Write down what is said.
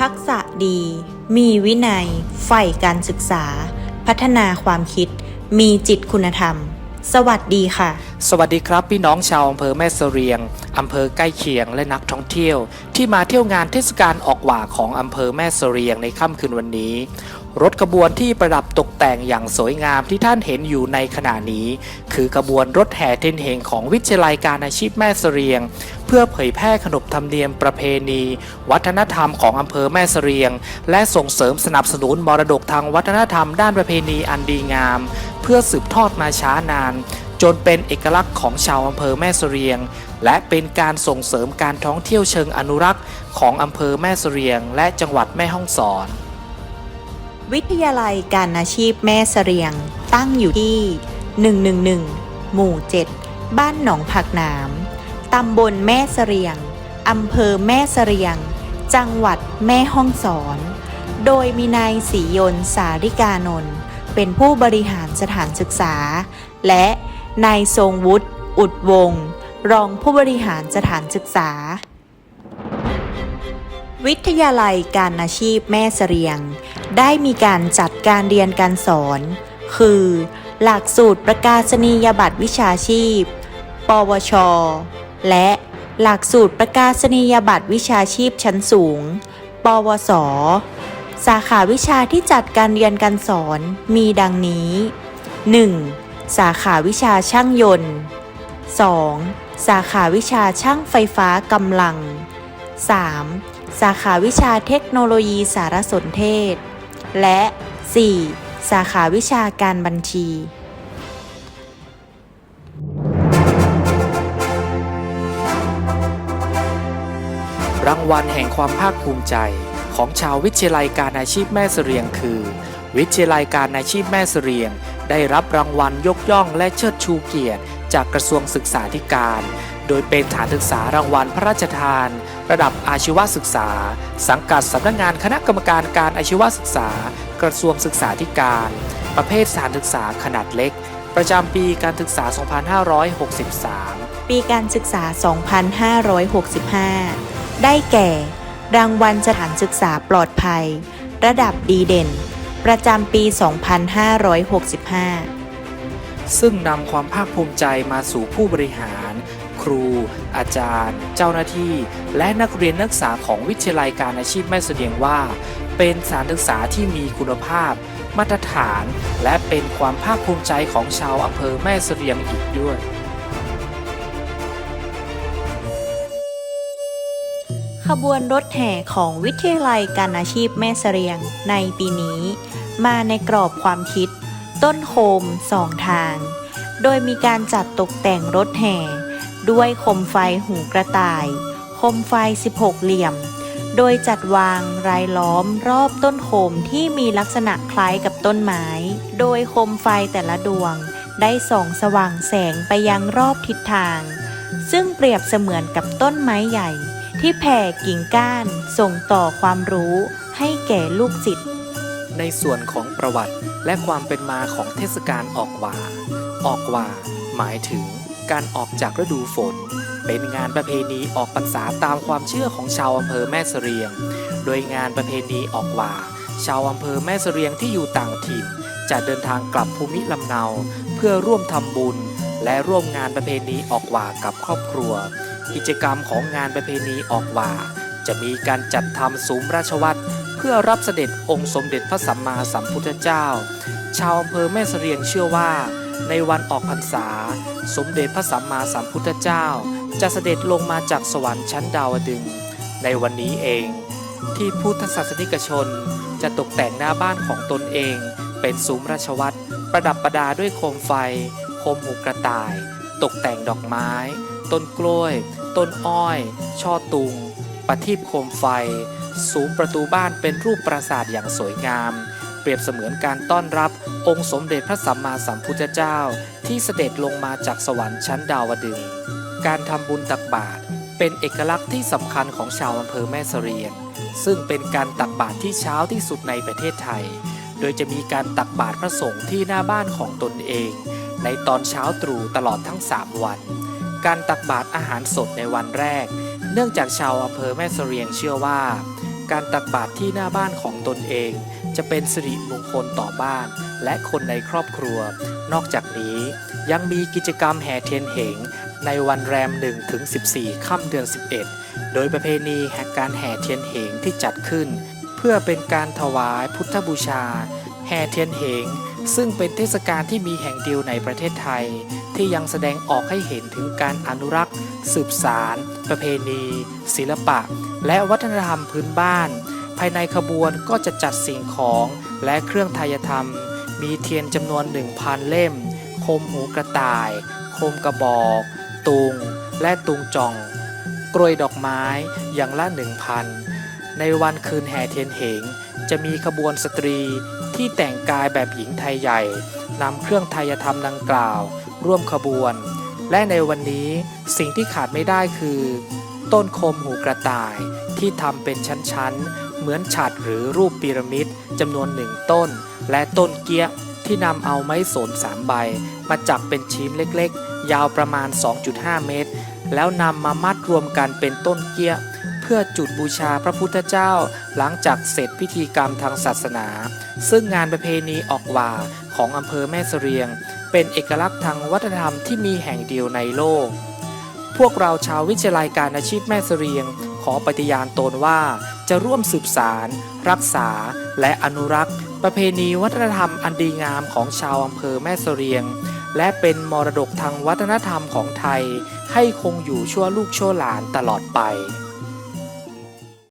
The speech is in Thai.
ทักษะดี มีวินัย ใฝ่การศึกษา พัฒนาความคิด มีจิตคุณธรรม สวัสดีค่ะ สวัสดีครับพี่น้องชาวอำเภอแม่เสรียง อำเภอใกล้เคียงและนักท่องเที่ยว ที่มาเที่ยวงานเทศกาลออกหว่าของอำเภอแม่เสรียงในค่ำคืนวันนี้ รถขบวนที่ประดับตกแต่งอย่างสวยงามที่ท่านเห็นอยู่ในขณะนี้ คือขบวนรถแห่เทนเฮงของวิทยาลัยการอาชีพแม่เสรียง เพื่อเผยแพร่ขนบธรรมเนียมประเพณี วัฒนธรรมของอำเภอแม่เสรียง และส่งเสริมสนับสนุนมรดกทางวัฒนธรรมด้านประเพณีอันดีงาม เพื่อสืบทอดมาช้านาน จนเป็นเอกลักษณ์ของชาวอำเภอแม่เสรียง และเป็นการส่งเสริมการท่องเที่ยวเชิงอนุรักษ์ ของอำเภอแม่เสรียง และจังหวัดแม่ฮ่องสอน วิทยาลัยการอาชีพแม่เสรียง ตั้งอยู่ที่ 111 หมู่ 7 บ้านหนองผักหนามตำบลแม่เสรียง อำเภอแม่เสรียง จังหวัดแม่ฮ่องสอน โดยมีนายศรียนสาริกานนท์เป็นผู้บริหารสถานศึกษา และนายทรงวุฒิอุดวง รองผู้บริหารสถานศึกษา วิทยาลัยการอาชีพแม่เสรียง ได้มีการจัดการเรียนการสอน คือ หลักสูตรประกาศนียบัตรวิชาชีพ ปวช และหลักสูตรประกาศนียบัตรวิชาชีพชั้นสูง ปวส สาขาวิชาที่จัดการเรียนการสอนมีดังนี้ 1. สาขาวิชาช่างยนต์ 2. สาขาวิชาช่างไฟฟ้ากำลัง 3. สาขาวิชาเทคโนโลยีสารสนเทศ และ 4. สาขาวิชาการบัญชีรางวัลแห่งความภาคภูมิใจ ของชาววิทยาลัยการอาชีพแม่เสรียงคือ วิทยาลัยการอาชีพแม่เสรียง ได้รับรางวัลยกย่องและเชิดชูเกียรติ จากกระทรวงศึกษาธิการ โดยเป็นฐานศึกษารางวัลพระราชทาน ระดับอาชีวศึกษา สังกัดสำนักงานคณะกรรมการการอาชีวศึกษา กระทรวงศึกษาธิการ ประเภทสถานศึกษาขนาดเล็ก ประจำปีการศึกษา 2563 ปีการศึกษา 2565 ได้แก่ รางวัลสถานศึกษาปลอดภัย ระดับดีเด่น ประจำปี 2565ซึ่งนำความภาคภูมิใจมาสู่ผู้บริหารค รู อาจารย์ เจ้าหน้าที่ และนักเรียนนักศึกษาของวิทยาลัยการอาชีพแม่เสดียงว่า เป็นสถานศึกษาที่มีคุณภาพ มาตรฐาน และเป็นความภาคภูมิใจของชาวอำเภอแม่เสดียงอีกด้วยขบวนรถแห่ของวิทยาลัยการอาชีพแม่เสรียงในปีนี้ มาในกรอบความคิด ต้นโคมสองทาง โดยมีการจัดตกแต่งรถแห่ ด้วยโคมไฟหูกระต่ายโคมไฟ 16 เหลี่ยม โดยจัดวางรายล้อมรอบต้นโคมที่มีลักษณะคล้ายกับต้นไม้ โดยโคมไฟแต่ละดวง ได้ส่องสว่างแสงไปยังรอบทิศทาง ซึ่งเปรียบเสมือนกับต้นไม้ใหญ่ ที่แผ่กิ่งก้านส่งต่อความรู้ ให้แก่ลูกศิษย์ในส่วนของประวัติและความเป็นมาของเทศกาลออกว่า ออกว่า หมายถึง การออกจากฤดูฝน เป็นงานประเพณีออกพรรษาตามความเชื่อของชาวอำเภอแม่เสรียง โดยงานประเพณีออกว่า ชาวอำเภอแม่เสรียงที่อยู่ต่างถิ่น จะเดินทางกลับภูมิลำเนา เพื่อร่วมทำบุญ และร่วมงานประเพณีออกว่ากับครอบครัว กิจกรรมของงานประเพณีออกว่า จะมีการจัดทำซุ้มราชวัตรเพื่อรับเสด็จองค์สมเด็จพระสัมมาสัมพุทธเจ้า ชาวอำเภอแม่เสรียงเชื่อว่า ในวันออกพรรษา สมเด็จพระสัมมาสัมพุทธเจ้า จะเสด็จลงมาจากสวรรค์ชั้นดาวดึงในวันนี้เอง ที่พุทธศาสนิกชนจะตกแต่งหน้าบ้านของตนเอง เป็นซุ้มราชวัตรประดับประดาด้วยโคมไฟ โคมหูกระต่าย ตกแต่งดอกไม้ ต้นกล้วย ต้นอ้อย ช่อตุง ประทีปโคมไฟ สูงประตูบ้านเป็นรูปปราสาทอย่างสวยงาม รียบเสมือนการต้อนรับองค์สมเด็จพระสัมมาสัมพุทธเจ้า ที่เสด็จลงมาจากสวรรค์ชั้นดาวดึงส์การทำบุญตักบาตรเป็นเอกลักษณ์ที่สำคัญของชาวอำเภอแม่เสรียงซึ่งเป็นการตักบาตรที่เช้าที่สุดในประเทศไทย โดยจะมีการตักบาตรพระสงฆ์ที่หน้าบ้านของตนเอง ในตอนเช้าตรู่ตลอดทั้ง 3 วัน การตักบาตรอาหารสดในวันแรก เนื่องจากชาวอำเภอแม่เสรียงเชื่อว่า การตักบาตรที่หน้าบ้านของตนเอง จะเป็นสิริมงคลต่อบ้านและคนในครอบครัว นอกจากนี้ยังมีกิจกรรมแห่เทียนเหงในวันแรม1ถึง14 ค่ำเดือน 11 โดยประเพณีแห่งการแห่เทียนเหงที่จัดขึ้น เพื่อเป็นการถวายพุทธบูชา แห่เทียนเหงซึ่งเป็นเทศกาลที่มีแห่งเดียวในประเทศไทย ที่ยังแสดงออกให้เห็นถึงการอนุรักษ์ สืบสาร ประเพณี ศิลปะ และวัฒนธรรมพื้นบ้าน ภายในขบวนก็จะจัดสิ่งของและเครื่องทายธรรม มีเทียนจำนวน 1,000 เล่ม คมหูกระต่ายโคมกระบอก ตุง และตุงจ่อง กรวยดอกไม้อย่างละ 1,000 ในวันคืนแห่เทียนเหง จะมีขบวนสตรีที่แต่งกายแบบหญิงไทยใหญ่นำเครื่องไทยธรรมดังกล่าว ร่วมขบวน และในวันนี้สิ่งที่ขาดไม่ได้คือ ต้นคมหูกระต่ายที่ทำเป็นชั้นๆ เหมือนฉัดหรือรูปพีระมิดจำนวนหนึ่งต้น และต้นเกี้ยที่นำเอาไม้สนสามใบ มาจับเป็นชิ้นเล็กๆ ยาวประมาณ 2.5 เมตร แล้วนำมามัดรวมกันเป็นต้นเกี้ย เพื่อจุดบูชาพระพุทธเจ้าหลังจากเสร็จพิธีกรรมทางศาสนา ซึ่งงานประเพณีออกว่าของอำเภอแม่เสรียง เป็นเอกลักษณ์ทางวัฒนธรรมที่มีแห่งเดียวในโลก พวกเราชาววิทยาลัยการอาชีพแม่เสรียง ขอปฏิญาณตนว่าจะร่วมสืบสาร รักษา และอนุรักษ์ ประเพณีวัฒนธรรมอันดีงามของชาวอำเภอแม่เสรียง และเป็นมรดกทางวัฒนธรรมของไทย ให้คงอยู่ชั่วลูกชั่วหลานตลอดไป